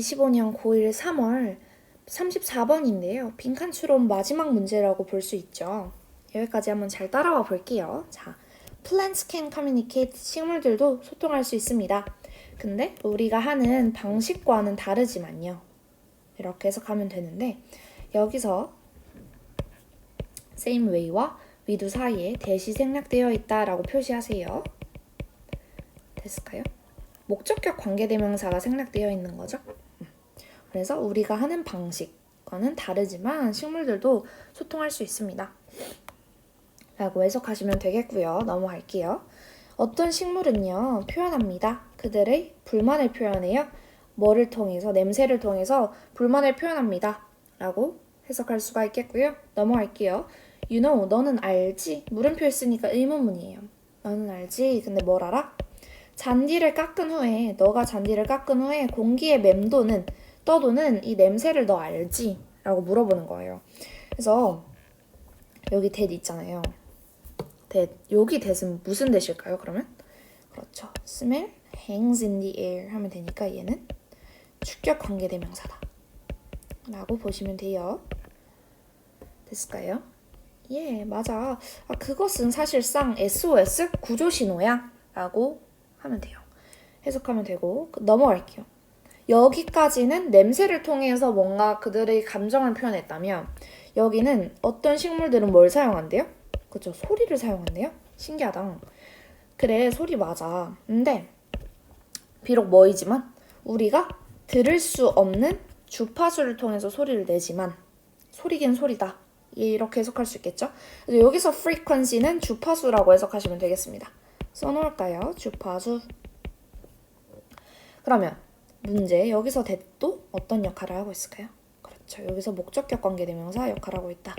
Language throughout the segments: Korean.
2025년 고1 3월 34번인데요. 빈칸 추론 마지막 문제라고 볼 수 있죠. 여기까지 한번 잘 따라와 볼게요. 자, plants can communicate. 식물들도 소통할 수 있습니다. 근데 우리가 하는 방식과는 다르지만요. 이렇게 해석하면 되는데 여기서 same way와 위도 사이에 대시 생략되어 있다라고 표시하세요. 됐을까요? 목적격 관계대명사가 생략되어 있는 거죠. 음. 그래서 우리가 하는 방식과는 다르지만 식물들도 소통할 수 있습니다. 라고 해석하시면 되겠고요. 넘어갈게요. 어떤 식물은요, 표현합니다. 그들의 불만을 표현해요. 뭐를 통해서, 냄새를 통해서 불만을 표현합니다. 라고 해석할 수가 있겠고요. 넘어갈게요. You know, 너는 알지? 물음표 있으니까 의문문이에요. 너는 알지? 근데 뭘 알아? 잔디를 깎은 후에 너가 잔디를 깎은 후에 공기에 맴도는 떠도는 이 냄새를 너 알지? 라고 물어보는 거예요. 그래서 여기 that 있잖아요. that 여기 that은 무슨 that일까요? 그러면 그렇죠. smell hangs in the air 하면 되니까 얘는 축격 관계 대명사다. 라고 보시면 돼요. 됐을까요? 예, 맞아. 아, 그것은 사실상 SOS 구조 신호야. 라고 하면 돼요. 해석하면 되고 그- 넘어갈게요. 여기까지는 냄새를 통해서 뭔가 그들의 감정을 표현했다면 여기는 어떤 식물들은 뭘 사용한대요? 그죠? 소리를 사용한대요? 신기하다. 그래, 소리 맞아. 근데 비록 뭐이지만 우리가 들을 수 없는 주파수를 통해서 소리를 내지만 소리긴 소리다. 이렇게 해석할 수 있겠죠? 여기서 frequency는 주파수라고 해석하시면 되겠습니다. 써놓을까요? 주파수. 그러면 문제 여기서 that도 어떤 역할을 하고 있을까요? 그렇죠. 여기서 목적격 관계대명사 역할을 하고 있다.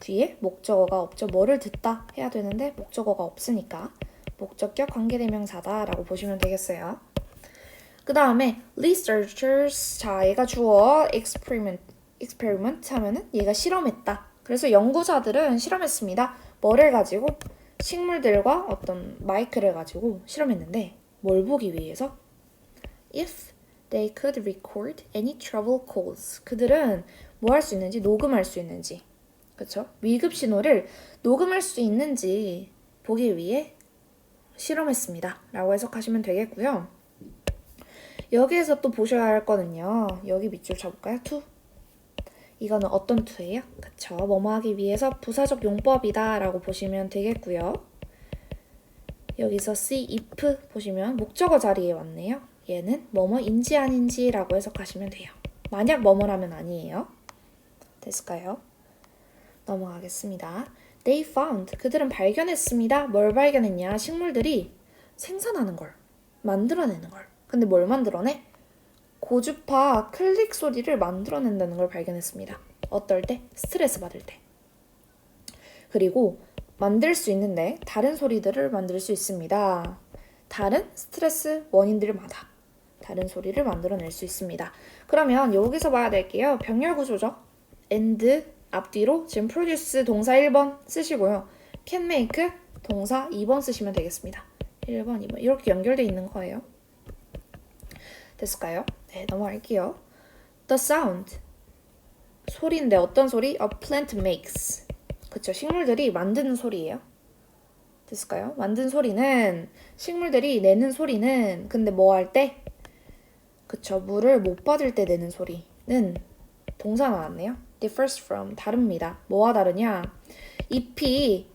뒤에 목적어가 없죠. 뭐를 듣다 해야 되는데 목적어가 없으니까 목적격 관계대명사다라고 보시면 되겠어요. 그 다음에 researchers 자 얘가 주어 experiment experiment 하면은 얘가 실험했다. 그래서 연구자들은 실험했습니다. 뭐를 가지고 식물들과 어떤 마이크를 가지고 실험했는데 뭘 보기 위해서 if they could record any trouble calls 그들은 뭐 할 수 있는지 녹음할 수 있는지 그렇죠? 위급 신호를 녹음할 수 있는지 보기 위해 실험했습니다. 라고 해석하시면 되겠고요. 여기에서 또 보셔야 할 거는요. 여기 밑줄 쳐볼까요? to. 이거는 어떤 to예요? 그쵸. 뭐뭐 하기 위해서 부사적 용법이다 라고 보시면 되겠고요. 여기서 see if 보시면 목적어 자리에 왔네요. 얘는 뭐뭐인지 아닌지 라고 해석하시면 돼요. 만약 뭐뭐라면 아니에요. 됐을까요? 넘어가겠습니다. They found 그들은 발견했습니다. 뭘 발견했냐? 식물들이 생산하는 걸 만들어내는 걸. 근데 뭘 만들어내? 고주파 클릭 소리를 만들어낸다는 걸 발견했습니다. 어떨 때? 스트레스 받을 때. 그리고 만들 수 있는데 다른 소리들을 만들 수 있습니다. 다른 스트레스 원인들마다 다른 소리를 만들어낼 수 있습니다. 그러면 여기서 봐야 될게요. 병렬 구조죠. and 앞뒤로 지금 produce 동사 1번 쓰시고요. can make 동사 2번 쓰시면 되겠습니다. 1번, 2번 이렇게 연결돼 있는 거예요. 됐을까요? 네, 넘어갈게요. The sound 소리인데 어떤 소리? A plant makes 그쵸, 식물들이 만드는 소리예요. 됐을까요? 만든 소리는 식물들이 내는 소리는 근데 뭐 할 때? 그쵸, 물을 못 받을 때 내는 소리는 동사 나왔네요. differs from 다릅니다. 뭐와 다르냐? 잎이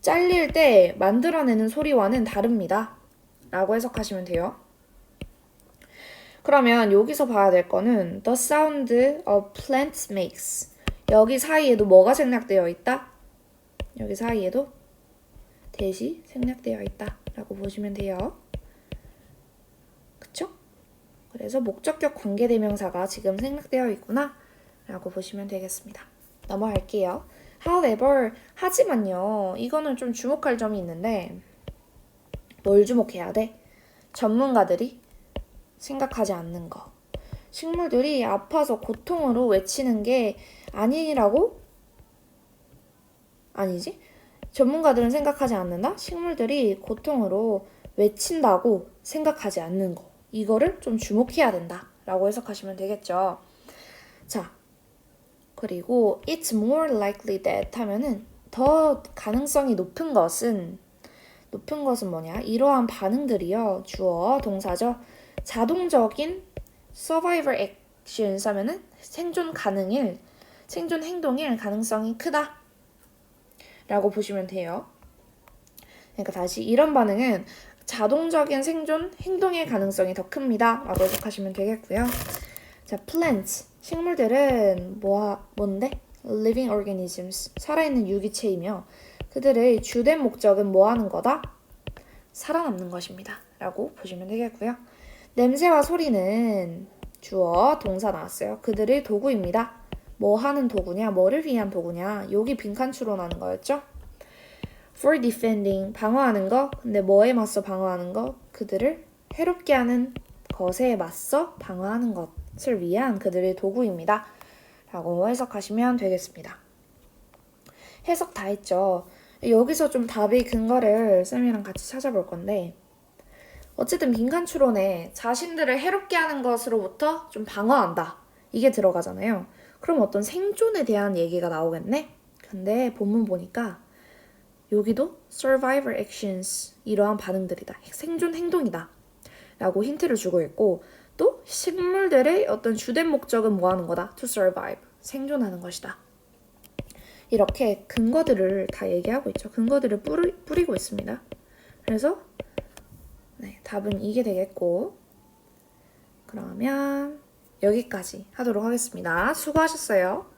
잘릴 때 만들어내는 소리와는 다릅니다. 라고 해석하시면 돼요. 그러면 여기서 봐야 될 거는 the sound a plant makes 여기 사이에도 뭐가 생략되어 있다? 여기 사이에도 대시 생략되어 있다 라고 보시면 돼요. 그래서 목적격 관계대명사가 지금 생략되어 있구나 라고 보시면 되겠습니다. 넘어갈게요. However, 하지만요. 이거는 좀 주목할 점이 있는데 뭘 주목해야 돼? 전문가들이 생각하지 않는 거. 식물들이 아파서 고통으로 외치는 게 아니라고? 아니지? 전문가들은 생각하지 않는다? 식물들이 고통으로 외친다고 생각하지 않는 거. 이거를 좀 주목해야 된다. 라고 해석하시면 되겠죠. 자, 그리고 it's more likely that 하면은 더 가능성이 높은 것은 높은 것은 뭐냐? 이러한 반응들이요. 주어, 동사죠. 자동적인 survivor actions 하면은 생존 가능일, 생존 행동일 가능성이 크다. 라고 보시면 돼요. 그러니까 다시 이런 반응은 자동적인 생존 행동의 가능성이 더 큽니다. 라고 해석하시면 되겠고요. 자, plants. 식물들은 뭐, 뭔데? living organisms. 살아있는 유기체이며 그들의 주된 목적은 뭐 하는 거다? 살아남는 것입니다. 라고 보시면 되겠고요. 냄새와 소리는 주어, 동사 나왔어요. 그들의 도구입니다. 뭐 하는 도구냐? 뭐를 위한 도구냐? 여기 빈칸 추론하는 거였죠? For defending 방어하는 거 근데 뭐에 맞서 방어하는 거 그들을 해롭게 하는 것에 맞서 방어하는 것을 위한 그들의 도구입니다. 라고 해석하시면 되겠습니다. 해석 다 했죠. 여기서 좀 답의 근거를 쌤이랑 같이 찾아볼 건데 어쨌든 빈칸 추론에 자신들을 해롭게 하는 것으로부터 좀 방어한다. 이게 들어가잖아요. 그럼 어떤 생존에 대한 얘기가 나오겠네? 근데 본문 보니까 여기도 survivor actions 이러한 반응들이다. 생존 행동이다. 라고 힌트를 주고 있고 또 식물들의 어떤 주된 목적은 뭐 하는 거다? to survive. 생존하는 것이다. 이렇게 근거들을 다 얘기하고 있죠. 근거들을 뿌리, 뿌리고 있습니다. 그래서 네, 답은 이게 되겠고 그러면 여기까지 하도록 하겠습니다. 수고하셨어요.